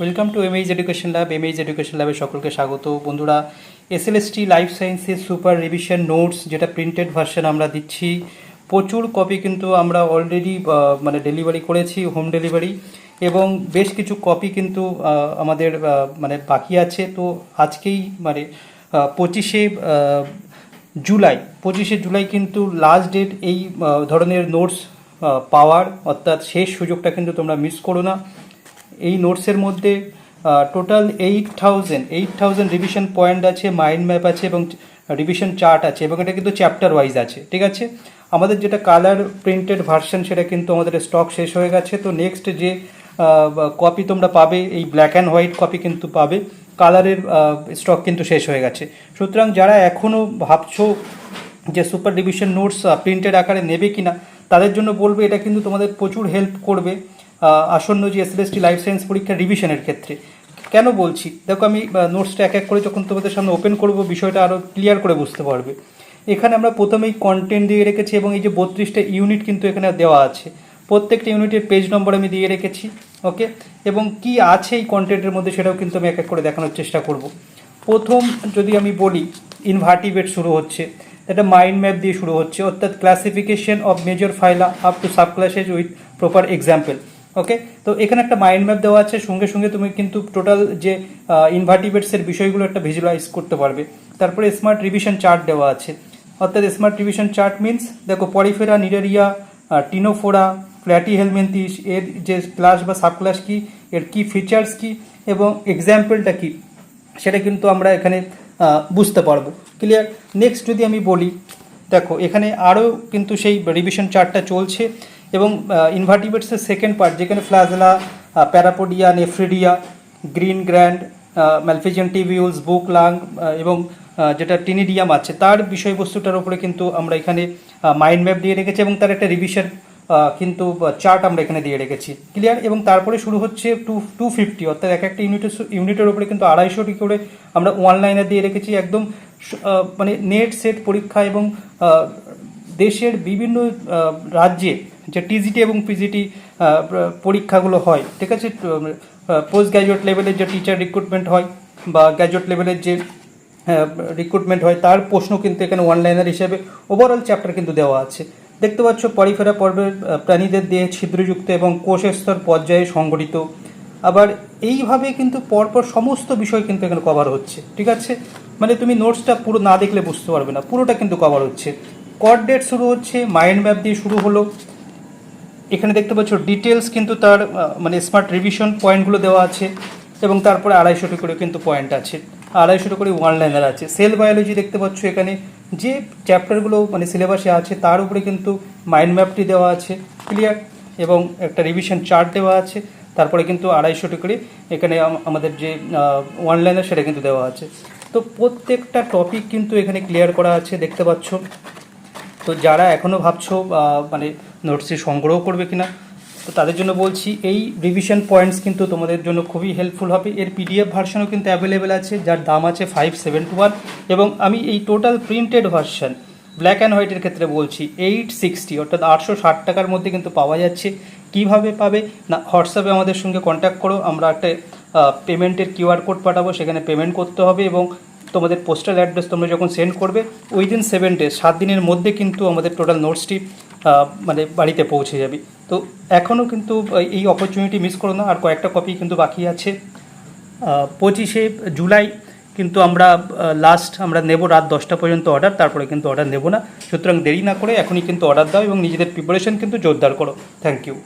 Welcome to MH education lab MH education ল্যাবে সকলকে স্বাগত। বন্ধুরা এসএলএসটি লাইফ সায়েন্সের সুপার রিভিশন নোটস যেটা প্রিন্টেড ভার্সন আমরা দিচ্ছি, প্রচুর কপি কিন্তু আমরা অলরেডি মানে ডেলিভারি করেছি হোম ডেলিভারি এবং বেশ কিছু কপি কিন্তু আমাদের মানে বাকি আছে। তো আজকেই মানে পঁচিশে জুলাই পঁচিশে জুলাই কিন্তু লাস্ট ডেট এই ধরনের নোটস পাওয়ার, অর্থাৎ শেষ সুযোগটা কিন্তু তোমরা মিস করো না। এই নোটসের মধ্যে total eight thousand eight thousand revision point আছে মাইন্ড ম্যাপ আছে এবং রিভিশন চার্ট আছে এবং এটা কিন্তু চ্যাপ্টার ওয়াইজ আছে, ঠিক আছে? আমাদের যেটা কালার প্রিন্টেড ভার্সন সেটা কিন্তু আমাদের স্টক শেষ হয়ে গেছে। তো নেক্সট যে কপি তোমরা পাবে, এই ব্ল্যাক অ্যান্ড হোয়াইট কপি কিন্তু পাবে কালারের স্টক কিন্তু শেষ হয়ে গেছে। সুতরাং যারা এখনও ভাবছ যে সুপার ডিভিশন নোটস প্রিন্টেড আকারে নেবে কিনা, তাদের জন্য বলবে এটা কিন্তু তোমাদের প্রচুর হেল্প করবে। আসন্ন যে এসএলএসটি লাইফ সায়েন্স পরীক্ষার রিভিশনের ক্ষেত্রে, কেন বলছি? দেখো, আমি নোটসটা এক এক করে যখন তোমাদের সামনে ওপেন করব, বিষয়টা আরও ক্লিয়ার করে বুঝতে পারবে। এখানে আমরা প্রথমেই কন্টেন্ট দিয়ে রেখেছি এবং এই যে বত্রিশটা ইউনিট কিন্তু এখানে দেওয়া আছে। প্রত্যেকটা ইউনিটের পেজ নম্বর আমি দিয়ে রেখেছি ওকে এবং কি আছে এই কন্টেন্টের মধ্যে সেটাও কিন্তু আমি এক এক করে দেখানোর চেষ্টা করব। প্রথম যদি আমি বলি ইনভার্টিভেট শুরু হচ্ছে। এটা মাইন্ড ম্যাপ দিয়ে শুরু হচ্ছে, অর্থাৎ classification of major phyla up to sub classes with proper example okay তো এখানে একটা মাইন্ড ম্যাপ দেওয়া আছে, সঙ্গে সঙ্গে তুমি কিন্তু টোটাল যে ইনভার্টিভেটসের বিষয়গুলো একটা ভিজুয়ালাইজ করতে পারবে। তারপরে স্মার্ট রিভিশন চার্ট দেওয়া আছে। অর্থাৎ স্মার্ট রিভিশন চার্ট মিন্স দেখো porifera cnidaria ctenophora platy helminthes এর যে ক্লাস বা সাব ক্লাস কি, এর কি ফিচার্স কি, এবং এক্সাম্পলটা কি, সেটা কিন্তু আমরা এখানে বুঝতে পারব। ক্লিয়ার নেক্সট যদি আমি বলি, দেখো এখানে আরও কিন্তু সেই রিভিশন চার্টটা চলছে। এবং ইনভার্টিভেটসের সেকেন্ড পার্ট যেখানে ফ্লাজলা parapodia nephridia green gland Malpighian tubules book lung এবং যেটা টিনিডিয়াম আছে, তার বিষয়বস্তুটার উপরে কিন্তু আমরা এখানে মাইন্ড ম্যাপ দিয়ে রেখেছি এবং তার একটা রিভিশন কিন্তু চার্ট আমরা এখানে দিয়ে রেখেছি। ক্লিয়ার এবং তারপরে শুরু হচ্ছে টু টু ফিফটি অর্থাৎ এক একটা ইউনিটের ইউনিটের উপরে কিন্তু আড়াইশোটি করে আমরা ওয়ান লাইনার দিয়ে রেখেছি, একদম মানে নেট সেট পরীক্ষা এবং দেশের বিভিন্ন রাজ্যে যে টিজিটি এবং পিজিটি পরীক্ষাগুলো হয় ঠিক আছে? পোস্ট গ্র্যাজুয়েট লেভেলের যে টিচার রিক্রুটমেন্ট হয় বা গ্র্যাজুয়েট লেভেলের যে রিক্রুটমেন্ট হয় তার প্রশ্ন কিন্তু এখানে অনলাইনার হিসেবে ওভারঅল চ্যাপ্টার কিন্তু দেওয়া আছে। দেখতে পাচ্ছ পরিফেরা পর্বের আহ, প্রাণীদের দেহে ছিদ্রযুক্ত এবং কোষস্তর পর্যায়ে সংগঠিত। আবার এইভাবে কিন্তু পরপর সমস্ত বিষয় কিন্তু এখানে কভার হচ্ছে ঠিক আছে? মানে তুমি নোটসটা পুরো না দেখলে বুঝতে পারবে না পুরোটা কিন্তু কভার হচ্ছে। কর ডেট শুরু হচ্ছে মাইন্ড ম্যাপ দিয়ে শুরু হলো। এখানে দেখতে পাচ্ছ ডিটেলস কিন্তু তার মানে স্মার্ট রিভিশন পয়েন্টগুলো দেওয়া আছে এবং তারপরে আড়াইশোটি করে কিন্তু পয়েন্ট আছে। আড়াইশোটি করে ওয়ান লাইনার আছে। সেল বায়োলজি দেখতে পাচ্ছ এখানে যে চ্যাপ্টারগুলো মানে সিলেবাসে আছে, তার উপরে কিন্তু মাইন্ড ম্যাপটি দেওয়া আছে ক্লিয়ার এবং একটা রিভিশন চার্ট দেওয়া আছে, তারপরে কিন্তু আড়াইশোটি করে এখানে আমাদের যে ওয়ান লাইনার সেটা কিন্তু দেওয়া আছে। তো প্রত্যেকটা টপিক কিন্তু এখানে ক্লিয়ার করা আছে, দেখতে পাচ্ছ। তো যারা এখনও ভাবছ মানে নোটসটি সংগ্রহ করবে কিনা, তো তাদের জন্য বলছি, এই রিভিশন পয়েন্টস কিন্তু তোমাদের জন্য খুবই হেল্পফুল হবে। এর পিডিএফ ভার্সনও কিন্তু অ্যাভেলেবেল আছে, যার দাম আছে ফাইভ সেভেন টু ওয়ান এবং আমি এই total printed version black and হোয়াইটের ক্ষেত্রে বলছি এইট সিক্সটি অর্থাৎ আটশো ষাট টাকার মধ্যে কিন্তু পাওয়া যাচ্ছে। কীভাবে পাবে? না, হোয়াটসঅ্যাপে আমাদের সঙ্গে কন্ট্যাক্ট করো, আমরা একটা পেমেন্টের কিউআর কোড পাঠাবো, সেখানে পেমেন্ট করতে হবে এবং তোমাদের পোস্টাল অ্যাড্রেস তোমরা যখন সেন্ড করবে উইদিন সেভেন ডেজ সাত দিনের মধ্যে কিন্তু আমাদের টোটাল নোটসটি মানে বাড়িতে পৌঁছে যাবে। তো এখনও কিন্তু এই অপরচুনিটি মিস করো না, আর কয়েকটা কপি কিন্তু বাকি আছে। পঁচিশে জুলাই কিন্তু আমরা লাস্ট আমরা নেব রাত দশটা পর্যন্ত অর্ডার তারপরে কিন্তু অর্ডার নেব না। সুতরাং দেরি না করে এখনই কিন্তু অর্ডার দাও এবং নিজেদের প্রিপারেশন কিন্তু জোরদার করো। Thank you